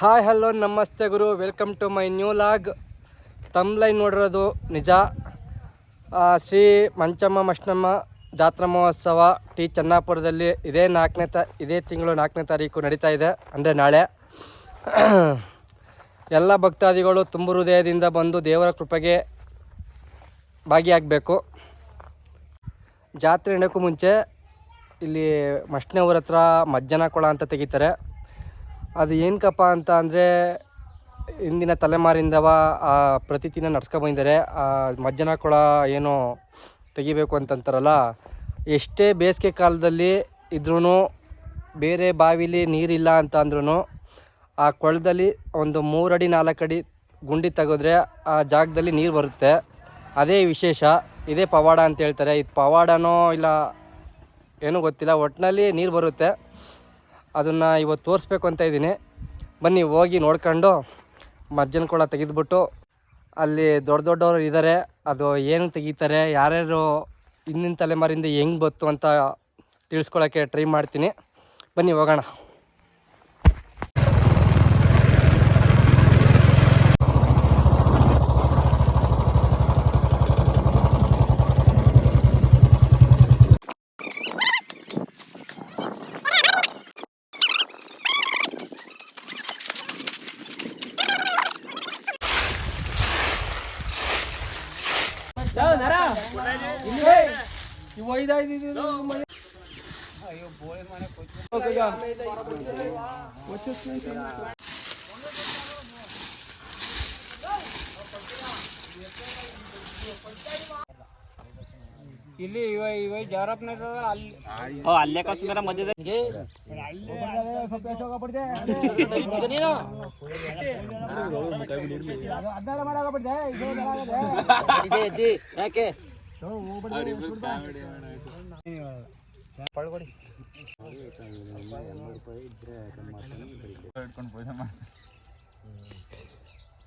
Hi, hello, ನಮಸ್ತೆ ಗುರು. Welcome to my new log ತಮ್ಲೈನ್ ನೋಡಿರೋದು ನಿಜ. ಶ್ರೀ ಮಂಚಮ್ಮ ಮಷ್ಣಮ್ಮ ಜಾತ್ರಾ ಮಹೋತ್ಸವ ಟಿ ಚನ್ನಾಪುರದಲ್ಲಿ ಇದೇ ನಾಲ್ಕನೇ ತ, ಇದೇ ತಿಂಗಳು ನಾಲ್ಕನೇ ತಾರೀಕು ನಡೀತಾ ಇದೆ. ಅಂದರೆ ನಾಳೆ. ಎಲ್ಲ ಭಕ್ತಾದಿಗಳು ತುಂಬು ಹೃದಯದಿಂದ ಬಂದು ದೇವರ ಕೃಪೆಗೆ ಭಾಗಿಯಾಗಬೇಕು. ಜಾತ್ರೆ ನಡೆಯೋಕ್ಕೂ ಮುಂಚೆ ಇಲ್ಲಿ ಮಷ್ಣೆ ಊರ ಹತ್ರ ಮಜ್ಜನ ಕೊಳ ಅಂತ ತೆಗಿತಾರೆ. ಅದು ಏನಕ್ಕಪ್ಪ ಅಂತ ಅಂದರೆ ಇಂದಿನ ತಲೆಮಾರಿಂದವ ಆ ಪ್ರತಿದಿನ ನಡ್ಸ್ಕೊಬಂದಿದ್ದಾರೆ ಆ ಮಜ್ಜನ ಕೊಳ ಏನು ತೆಗಿಬೇಕು ಅಂತಂತಾರಲ್ಲ, ಎಷ್ಟೇ ಬೇಸಿಗೆ ಕಾಲದಲ್ಲಿ ಇದ್ರೂ ಬೇರೆ ಬಾವಿಲಿ ನೀರಿಲ್ಲ ಅಂತ ಅಂದ್ರೂ ಆ ಕೊಳದಲ್ಲಿ ಒಂದು ಮೂರಡಿ ನಾಲ್ಕಡಿ ಗುಂಡಿ ತೆಗೆದ್ರೆ ಆ ಜಾಗದಲ್ಲಿ ನೀರು ಬರುತ್ತೆ. ಅದೇ ವಿಶೇಷ, ಇದೇ ಪವಾಡ ಅಂತ ಹೇಳ್ತಾರೆ. ಇದು ಪವಾಡನೋ ಇಲ್ಲ ಏನೂ ಗೊತ್ತಿಲ್ಲ. ಒಟ್ಟಿನಲ್ಲಿ ನೀರು ಬರುತ್ತೆ. ಅದನ್ನು ಇವತ್ತು ತೋರಿಸ್ಬೇಕು ಅಂತ ಇದ್ದೀನಿ. ಬನ್ನಿ, ಹೋಗಿ ನೋಡ್ಕೊಂಡು ಮಜ್ಜನ ಕೊಳ ತೆಗೆದ್ಬಿಟ್ಟು ಅಲ್ಲಿ ದೊಡ್ಡ ದೊಡ್ಡವರು ಇದ್ದಾರೆ ಅದು ಏನು ತೆಗಿತಾರೆ, ಯಾರ್ಯಾರು ಹಿಂದಿನ ತಲೆಮಾರಿಂದ ಹೆಂಗೆ ಬತ್ತು ಅಂತ ತಿಳಿಸ್ಕೊಳಕ್ಕೆ ಟ್ರೈ ಮಾಡ್ತೀನಿ. ಬನ್ನಿ, ಹೋಗೋಣ. వచ్చేస్తుంది ಇಲ್ಲಿ ಇವ ಇವ ಜಾರಪ್ಪನ ಅಲ್ಲಿ ಅಲ್ಲೇ ಕಸ್ಮೇರ ಮಧ್ಯದಲ್ಲಿ ಯಾಕೆ?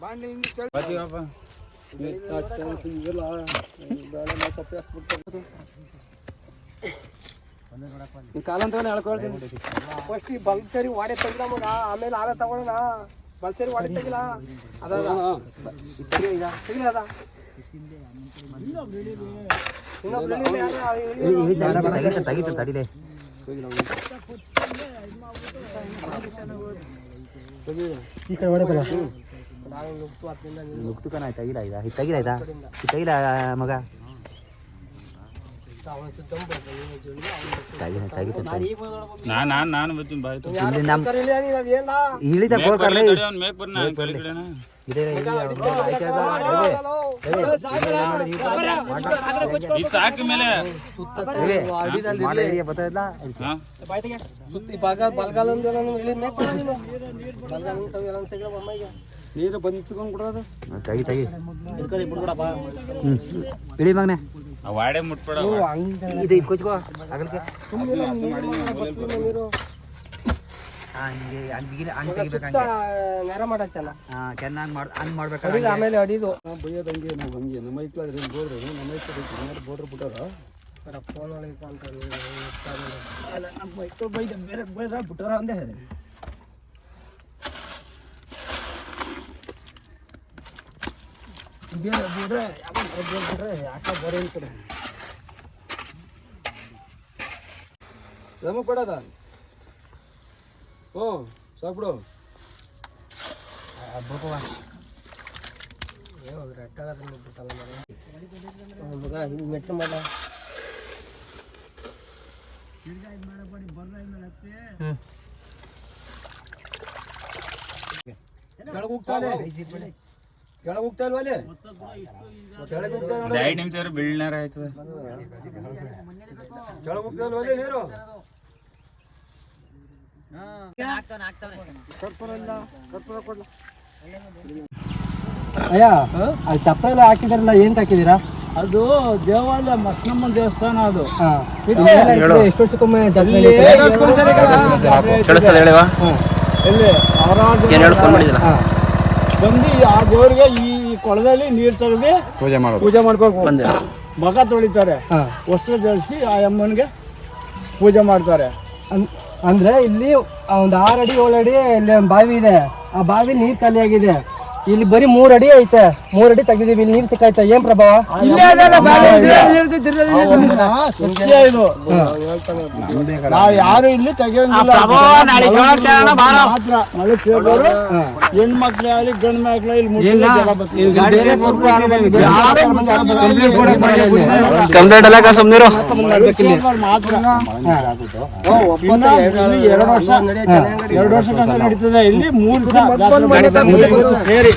ಬಾಂಡಿ ಹಿಂಗೆ ಕಾಲಂ ತಗೊಂಡು ಹೇಳ್ಕೊಳ್ತೀನಿ ಫಸ್ಟ್ ಈ ಬಲ್ಬ್ ಸರಿ ವಾಡೆ ಮಗ ಆಮೇಲೆ ಆರ ತಗೊಳ್ಳೋಣ ಬಲ್ಬ್ ಸರಿ ವಾಡೆ ತೆಗಿಲ ಅದ ತೆಗಿಲ ಅದ? ಇಳಿಲಿ. ತಡಿಲೆ ಈ ಕಡೆ ಹೊಡೆಬಲ್ಲ ನಾನು ನುಗ್ತು ಅದರಿಂದ ನೀನು ನುಗ್ತು ಕಣ ತೆಗಿಲ ಇದ ಇದು ತೆಗಿಲ ಇದ ಇದು ತೆಗಿಲ ಮಗ ನೀನು ಬರ್ತೀನಿ ಇಳಿದ ಗೋಲ್ ಕರ್ಲೆ ನೀರು ಬಂದು ತಗೊಂಡು ಕೊಡೋದು ತೆಗಿ ತೆಗಿ. ಹ್ಮ್. ಇಳಿ ಮಗನೆ. ಆ ವಾಡೆ ಮುಟ್ಬೇಡ ಇದು ಕೊಚ್ಕೋ ಅಗಲ್ಕೆ ನೀರು ಹಂಗೆ ಹಂಗೆ ಬಿಗಿನ ಹಂಗೆ ತೆಗಿಬೇಕು ಸುತ್ತ ಹಂಗೆ. ಮಾಡ ಚೆನ್ನ ಹಾಂ ಚೆನ್ನಾಗಿ ಮಾಡಿ ಹಂಗೆ ಆಮೇಲೆ ಅಡಿದು. ನಾವು ಹಂಗೆ ನಮ್ಮ ಐಕ್ಲಾದ್ರೆ ಏನು ಬೋರ್ಡ್ರು ನಮ್ಮ ಐಕ್ಲಾದ್ರೆ ಬೋರ್ಡ್ರ್ ಬಿಟ್ಟಾರ ಫೋನ್ ಒಳಗೆ ಅಂತ ನಮ್ಮ ಮೈಕ್ಳು ಬೈದ ಬೇರೆ ಬೈದ ಬಿಟ್ಟಾರ ಅಂದೆ ಬೇರೆ ಬಿಡ್ರೆ ಯಾಕೆ ಬರೋ ನಮಗೆ ಕೊಡೋದ? ಹ್ಞೂ ಸಾಕ್ಬಿಡು ಮಗ ಹಿಂಗೆ ಮೆಟ್ಟು ಮಾಡ. ಕೆಳಗೆ ಹೋಗ್ತಾನೆ ಕೆಳಗೆ ಹೋಗ್ತಾ ಇಲ್ವಾ ಅಲ್ಲಿ? ಕೆಳಗೆ ಹೋಗ್ತಾ ಇಲ್ವಾ ಐದ್ ನಿಮಿಷ ಬೀಳ್ನಾರ ಆಯ್ತದ. ಕೆಳಗೆ ಹೋಗ್ತಾ ಇಲ್ವಾ ಅಲ್ಲಿ ನೀರು? ಅಯ್ಯ ಅಲ್ಲಿ ಚಪ್ರ ಎಲ್ಲ ಹಾಕಿದಾರಲ್ಲ ಏನ್ ಹಾಕಿದೀರಾ? ಅದು ದೇವಾಲಯ ಮಸ್ನಮ್ಮನ ದೇವಸ್ಥಾನ ಅದು. ಎಷ್ಟು ವರ್ಷಕ್ಕೊಮ್ಮೆ ಎಲ್ಲಿ. ಬಂದು ಆ ದೇವರಿಗೆ ಈ ಕೊಳದಲ್ಲಿ ನೀರು ತೆಗೆದು ಪೂಜೆ ಮಾಡೋದು. ಪೂಜೆ ಮಾಡ್ಕೊಂಡು ಮಗ ತೊಳಿತಾರೆ. ವಸ್ತ್ರ ಧರಿಸಿ ಆ ಅಮ್ಮನಿಗೆ ಪೂಜೆ ಮಾಡ್ತಾರೆ. ಅನ್- ಅಂದ್ರೆ ಇಲ್ಲಿ ಒಂದು ಆರು ಅಡಿ ಏಳು ಅಡಿ ಇಲ್ಲಿ ಬಾವಿ ಇದೆ. ಆ ಬಾವಿ ನೀರು ಆಗಿದೆ ಇಲ್ಲಿ ಬರೀ ಮೂರ್ ಅಡಿ ಐತೆ. ಮೂರ್ ಅಡಿ ತೆಗ್ದಿದೀವಿ ಇಲ್ಲಿ ನೀರ್ ಸಿಕ್ಕಾಯ್ತ? ಏನ್ ಪ್ರಭಾವ? ನಾವು ಯಾರು ಇಲ್ಲಿ ಹೆಣ್ಮಕ್ಳೇ ಆಗಲಿ ಗಂಡು ಮಕ್ಳೇ ಇಲ್ಲಿ ಎರಡು ವರ್ಷ ಎರಡು ವರ್ಷ ಕಂತ ನಡೀತದೆ. ಇಲ್ಲಿ ಮೂರ್ ಸೇರಿ.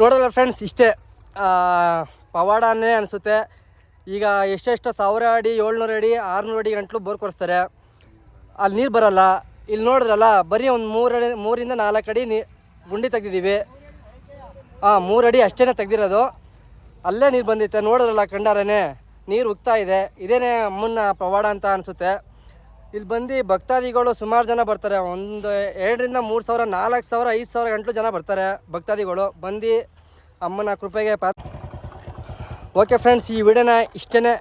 ನೋಡಲ್ಲ ಫ್ರೆಂಡ್ಸ್ ಇಷ್ಟೇ. ಪವಾಡನೇ ಅನಿಸುತ್ತೆ. ಈಗ ಎಷ್ಟೆಷ್ಟೋ ಸಾವಿರ ಅಡಿ, ಏಳ್ನೂರು ಅಡಿ, ಆರುನೂರು ಅಡಿ ಗಂಟ್ಲು ಬೋರ್ ಕೊರಿಸ್ತಾರೆ. ಅಲ್ಲಿ ನೀರು ಬರಲ್ಲ. ಇಲ್ಲಿ ನೋಡಿದ್ರಲ್ಲ, ಬರೀ ಒಂದು ಮೂರು ಅಡಿ, ಮೂರಿಂದ ನಾಲ್ಕು ಅಡಿ ನೀ, ಗುಂಡಿ ತೆಗ್ದಿದ್ದೀವಿ. ಹಾಂ ಮೂರು ಅಡಿ ಅಷ್ಟೇ ತೆಗ್ದಿರೋದು. ಅಲ್ಲೇ ನೀರು ಬಂದಿತ್ತೆ. ನೋಡಿದ್ರಲ್ಲ, ಕಂಡಾರನೇ. ನೀರು ಉಗ್ತಾ ಇದೆ. ಇದೇನೇ ಅಮ್ಮನ ಪವಾಡ ಅಂತ ಅನಿಸುತ್ತೆ. ಇಲ್ಲಿ ಬಂದು ಭಕ್ತಾದಿಗಳು ಸುಮಾರು ಜನ ಬರ್ತಾರೆ. ಒಂದು ಎರಡರಿಂದ ಮೂರು ಸಾವಿರ ನಾಲ್ಕು ಸಾವಿರ ಐದು ಸಾವಿರ ಗಂಟಲು ಜನ ಬರ್ತಾರೆ ಭಕ್ತಾದಿಗಳು. ಬಂದು ಅಮ್ಮನ ಕೃಪೆಗೆ ಪಾ ಓಕೆ ಫ್ರೆಂಡ್ಸ್ ಈ ವಿಡಿಯೋನ ಇಷ್ಟೇ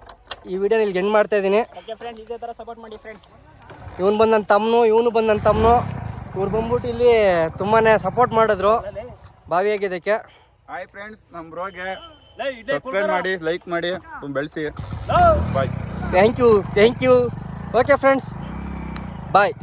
ಈ ವಿಡಿಯೋನ ಇಲ್ಲಿ ಎಂಡ್ ಮಾಡ್ತಾ ಇದ್ದೀನಿ. ಇವನು ಬಂದು ನನ್ನ ತಮ್ಮನು ಇವನು ಬಂದು ನನ್ನ ತಮ್ಮನು ಇವ್ರು ಬಂದ್ಬಿಟ್ಟು ಇಲ್ಲಿ ತುಂಬಾ ಸಪೋರ್ಟ್ ಮಾಡಿದ್ರು. ಬಾವಿಯಾಗಿದ್ದಕ್ಕೆ ಹಾಯ್ ಫ್ರೆಂಡ್ಸ್ ನಮ್ಮ ಬ್ರೋಗೆ. ಸಬ್ಸ್ಕ್ರೈಬ್ ಮಾಡಿ ಲೈಕ್ ಮಾಡಿ ಬೆಳೆಸಿ. Bye thank you thank you okay friends bye